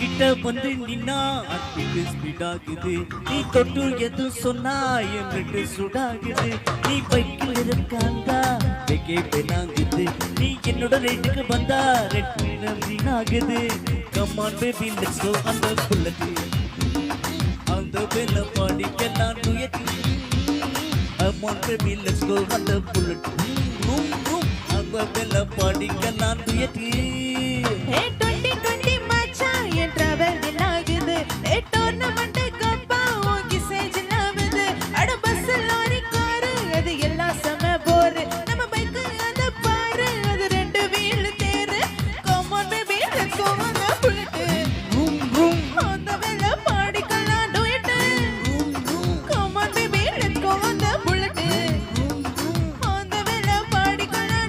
வந்து நின்னா அன்பிட்டு ஸ்பீடாகுது நீ தொட்டு எது சொன்னா என்று சுடாகுது. நீ பைக்கில் இருக்காந்தா வெக்கே பெண்ணாகுது. நீ என்னோட ரேட்டுக்கு வந்தா ரெட் வீணாகுது. Come on baby let's go அந்த புல்லட் அந்த வெள்ள பாடிக்கெல்லாம் நுயத்தி அம்மான் பேபி லெட்ஸ் கோ அந்த புல்லட் ரூம் ரூம் அந்த வெள்ள பாடிக்க நான் ஹே